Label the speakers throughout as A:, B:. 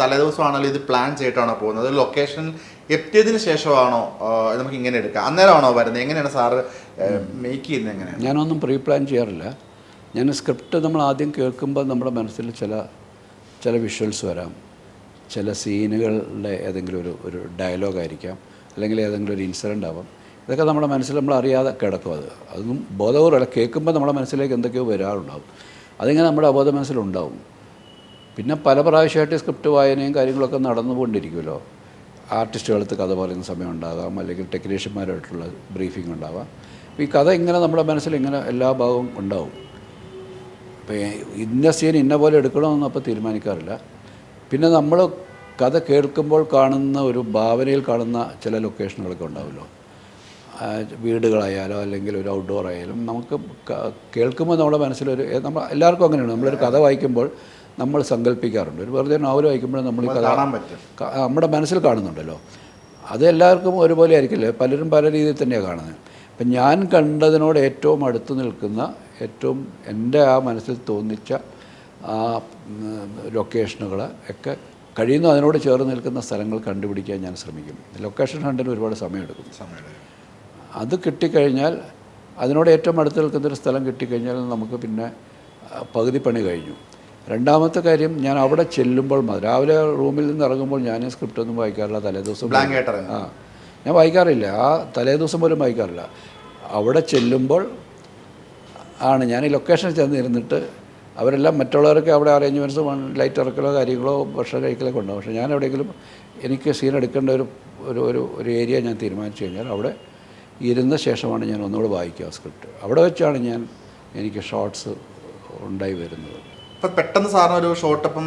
A: തലേദിവസമാണല്ലോ ഇത് പ്ലാൻ ചെയ്തിട്ടാണോ പോകുന്നത്? ലൊക്കേഷൻ എത്തിയതിന് ശേഷമാണോ നമുക്ക് ഇങ്ങനെ എടുക്കാം? അന്നേരമാണോ വരുന്നത്? എങ്ങനെയാണ് സാറ് മേക്ക് ചെയ്യുന്നത് എങ്ങനെയാണ്?
B: ഞാനൊന്നും പ്രീ പ്ലാൻ ചെയ്യാറില്ല. ഞാൻ സ്ക്രിപ്റ്റ് നമ്മൾ ആദ്യം കേൾക്കുമ്പോൾ നമ്മുടെ മനസ്സിൽ ചില ചില വിഷ്വൽസ് വരാം. ചില സീനുകളുടെ ഏതെങ്കിലും ഒരു ഒരു ഡയലോഗ് ആയിരിക്കാം. അല്ലെങ്കിൽ ഏതെങ്കിലും ഒരു ഇൻസിഡന്റ് ആവാം. ഇതൊക്കെ നമ്മുടെ മനസ്സിൽ നമ്മൾ അറിയാതെ കിടക്കും അത്. അതൊന്നും ബോധപൂർവമല്ല കേൾക്കുമ്പോൾ നമ്മുടെ മനസ്സിലേക്ക് എന്തൊക്കെയോ വരാറുണ്ടാവും. അതിങ്ങനെ നമ്മുടെ അബോധ മനസ്സിലുണ്ടാവും. പിന്നെ പല പ്രാവശ്യമായിട്ട് സ്ക്രിപ്റ്റ് വായനയും കാര്യങ്ങളൊക്കെ നടന്നുകൊണ്ടിരിക്കുമല്ലോ. ആർട്ടിസ്റ്റുകളടുത്ത് കഥ പറയുന്ന സമയം ഉണ്ടാകാം അല്ലെങ്കിൽ ടെക്നീഷ്യന്മാരായിട്ടുള്ള ബ്രീഫിംഗ് ഉണ്ടാവാം. അപ്പോൾ ഈ കഥ ഇങ്ങനെ നമ്മുടെ മനസ്സിൽ ഇങ്ങനെ എല്ലാ ഭാഗവും ഉണ്ടാവും. അപ്പോൾ ഇന്ന സീൻ ഇന്ന പോലെ എടുക്കണമെന്ന് അപ്പോൾ തീരുമാനിക്കാറില്ല. പിന്നെ നമ്മൾ കഥ കേൾക്കുമ്പോൾ കാണുന്ന ഒരു ഭാവനയിൽ കാണുന്ന ചില ലൊക്കേഷനുകളൊക്കെ ഉണ്ടാവുമല്ലോ. വീടുകളായാലോ അല്ലെങ്കിൽ ഒരു ഔട്ട്ഡോർ ആയാലും നമുക്ക് കേൾക്കുമ്പോൾ നമ്മുടെ മനസ്സിലൊരു നമ്മൾ എല്ലാവർക്കും അങ്ങനെയാണ്. നമ്മളൊരു കഥ വായിക്കുമ്പോൾ നമ്മൾ സങ്കല്പിക്കാറുണ്ട് ഒരു വെറുതെ നോവൽ വായിക്കുമ്പോഴും നമ്മൾ
A: കാണാൻ പറ്റും.
B: നമ്മുടെ മനസ്സിൽ കാണുന്നുണ്ടല്ലോ. അത് എല്ലാവർക്കും ഒരുപോലെ ആയിരിക്കില്ല? പലരും പല രീതിയിൽ തന്നെയാണ് കാണുന്നത്. അപ്പം ഞാൻ കണ്ടതിനോട് ഏറ്റവും അടുത്ത് നിൽക്കുന്ന ഏറ്റവും എന്റെ ആ മനസ്സിൽ തോന്നിച്ച ആ ലൊക്കേഷനുകൾ ഒക്കെ കഴിയുന്നു അതിനോട് ചേർന്ന് നിൽക്കുന്ന സ്ഥലങ്ങൾ കണ്ടുപിടിക്കാൻ ഞാൻ ശ്രമിക്കും. ലൊക്കേഷൻ ഹണ്ടിന് ഒരുപാട് സമയമെടുക്കും.
A: സമയം
B: അത് കിട്ടിക്കഴിഞ്ഞാൽ അതിനോട് ഏറ്റവും അടുത്ത് നിൽക്കുന്നൊരു സ്ഥലം കിട്ടിക്കഴിഞ്ഞാൽ നമുക്ക് പിന്നെ പകുതി പണി കഴിഞ്ഞു. രണ്ടാമത്തെ കാര്യം ഞാൻ അവിടെ ചെല്ലുമ്പോൾ മതി. രാവിലെ റൂമിൽ നിന്ന് ഇറങ്ങുമ്പോൾ ഞാൻ സ്ക്രിപ്റ്റ് ഒന്നും വായിക്കാറില്ല തലേദിവസം ആ ഞാൻ വായിക്കാറില്ല. ആ തലേദിവസം പോലും വായിക്കാറില്ല. അവിടെ ചെല്ലുമ്പോൾ ആണ് ഞാൻ ഈ ലൊക്കേഷനിൽ ചെന്നിരുന്നിട്ട് അവരെല്ലാം മറ്റുള്ളവരൊക്കെ അവിടെ അറേഞ്ച്മെന്റ്സ് ലൈറ്റ് ഇറക്കലോ കാര്യങ്ങളോ ഭക്ഷണം കഴിക്കലൊക്കെ ഉണ്ടാവും. പക്ഷേ ഞാൻ എവിടെയെങ്കിലും എനിക്ക് സീൻ എടുക്കേണ്ട ഒരു ഒരു ഒരു ഒരു ഏരിയ ഞാൻ തീരുമാനിച്ചു കഴിഞ്ഞാൽ അവിടെ ഇരുന്ന ശേഷമാണ് ഞാൻ ഒന്നുകൂടെ വായിക്കുക സ്ക്രിപ്റ്റ് അവിടെ വെച്ചാണ് ഞാൻ എനിക്ക് ഷോർട്സ് ഉണ്ടായി വരുന്നത്.
A: ഇപ്പൊ പെട്ടെന്ന് സാറിന് ഒരു ഷോട്ട് ഇപ്പം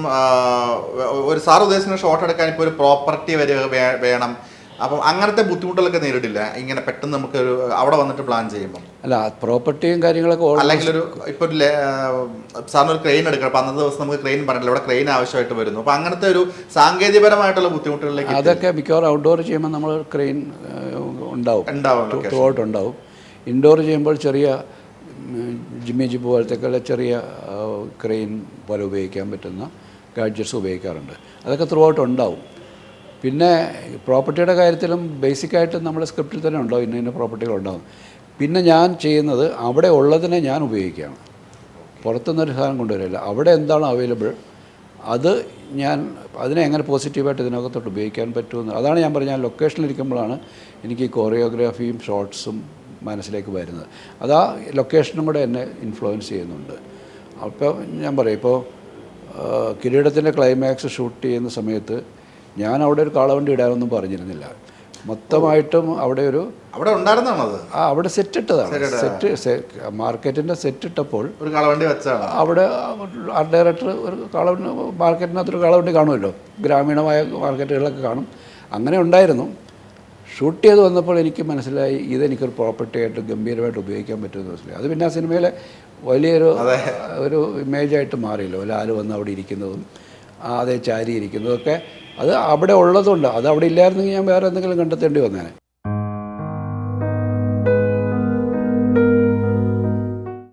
A: ഒരു സാർ ഉദ്ദേശിക്കുന്ന ഷോട്ട് എടുക്കാൻ ഇപ്പോൾ ഒരു പ്രോപ്പർട്ടി വരെ വേണം. അപ്പം അങ്ങനത്തെ ബുദ്ധിമുട്ടുകളൊക്കെ നേരിടില്ല? ഇങ്ങനെ പെട്ടെന്ന് നമുക്ക് ഒരു അവിടെ വന്നിട്ട് പ്ലാൻ ചെയ്യുമ്പോൾ
B: അല്ല പ്രോപ്പർട്ടിയും കാര്യങ്ങളൊക്കെ
A: അല്ലെങ്കിൽ ഒരു ഇപ്പൊ ഒരു സാറിന് ഒരു ക്രെയിൻ എടുക്കണം. അപ്പൊ അന്നത്തെ ദിവസം നമുക്ക് ക്രെയിൻ പറഞ്ഞില്ല ഇവിടെ ക്രെയിൻ ആവശ്യമായിട്ട് വരുന്നു. അപ്പൊ അങ്ങനത്തെ ഒരു സാങ്കേതികപരമായിട്ടുള്ള ബുദ്ധിമുട്ടുകളിലേക്ക്
B: അതൊക്കെ മിക്കവാറും ഔട്ട്ഡോർ ചെയ്യുമ്പോൾ നമ്മൾ ക്രെയിൻ ഉണ്ടാവും.
A: ഉണ്ടാവും
B: ത്രൂ ഔട്ട് ഉണ്ടാവും. ഇൻഡോർ ചെയ്യുമ്പോൾ ചെറിയ ജിമ്മി ജിപ്പ് പോലത്തെ ചെറിയ ക്രെയിൻ പോലെ ഉപയോഗിക്കാൻ പറ്റുന്ന ഗാഡ്ജറ്റ്സ് ഉപയോഗിക്കാറുണ്ട്. അതൊക്കെ ത്രൂ ഔട്ട് ഉണ്ടാവും. പിന്നെ പ്രോപ്പർട്ടിയുടെ കാര്യത്തിലും ബേസിക്കായിട്ട് നമ്മുടെ സ്ക്രിപ്റ്റിൽ തന്നെ ഉണ്ടാവും ഇന്ന ഇന്ന പ്രോപ്പർട്ടികൾ ഉണ്ടാവും. പിന്നെ ഞാൻ ചെയ്യുന്നത് അവിടെ ഉള്ളതിനെ ഞാൻ ഉപയോഗിക്കുകയാണ്. പുറത്തുനിന്നൊരു സാധനം കൊണ്ടുവരില്ല. അവിടെ എന്താണ് അവൈലബിൾ അത് ഞാൻ അതിനെ എങ്ങനെ പോസിറ്റീവായിട്ട് ഇതിനകത്തോട്ട് ഉപയോഗിക്കാൻ പറ്റുമെന്ന് അതാണ് ഞാൻ പറഞ്ഞ ലൊക്കേഷനിൽ ഇരിക്കുമ്പോഴാണ് എനിക്ക് കോറിയോഗ്രാഫിയും ഷോർട്സും മനസ്സിലേക്ക് വരുന്നത്. അത് ആ ലൊക്കേഷനും കൂടെ എന്നെ ഇൻഫ്ലുവൻസ് ചെയ്യുന്നുണ്ട്. അപ്പോൾ ഞാൻ പറയും ഇപ്പോൾ കിരീടത്തിന്റെ ക്ലൈമാക്സ് ഷൂട്ട് ചെയ്യുന്ന സമയത്ത് ഞാൻ അവിടെ ഒരു കാളവണ്ടി ഇടാനൊന്നും പറഞ്ഞിരുന്നില്ല. മൊത്തമായിട്ടും അവിടെ ഒരു
A: അവിടെ ഉണ്ടായിരുന്നത്
B: ആ അവിടെ സെറ്റ് ഇട്ടതാണ് സെറ്റ് മാർക്കറ്റിന്റെ സെറ്റ് ഇട്ടപ്പോൾ
A: ഒരു കാളവണ്ടി വെച്ചാണ്
B: അവിടെ ആർട്ട് ഡയറക്ടർ ഒരു കളവണ്ടി മാർക്കറ്റിനകത്തൊരു കാളവണ്ടി കാണുമല്ലോ? ഗ്രാമീണമായ മാർക്കറ്റുകളൊക്കെ കാണും. അങ്ങനെ ഉണ്ടായിരുന്നു. ഷൂട്ട് ചെയ്ത് വന്നപ്പോൾ എനിക്ക് മനസ്സിലായി ഇതെനിക്കൊരു പ്രോപ്പർട്ടി ആയിട്ട് ഗംഭീരമായിട്ട് ഉപയോഗിക്കാൻ പറ്റുമെന്ന് മനസ്സിലായി. അത് പിന്നെ ആ സിനിമയിലെ വലിയൊരു ഒരു ഇമേജായിട്ട് മാറിയല്ലോ. ഒരാൾ വന്ന് അവിടെ ഇരിക്കുന്നതും അതേ ചാരി ഇരിക്കുന്നതൊക്കെ അത് അവിടെ ഉള്ളതുകൊണ്ട് അത് അവിടെ ഇല്ലായിരുന്നെങ്കിൽ ഞാൻ വേറെ എന്തെങ്കിലും കണ്ടെത്തേണ്ടി വന്നേനെ.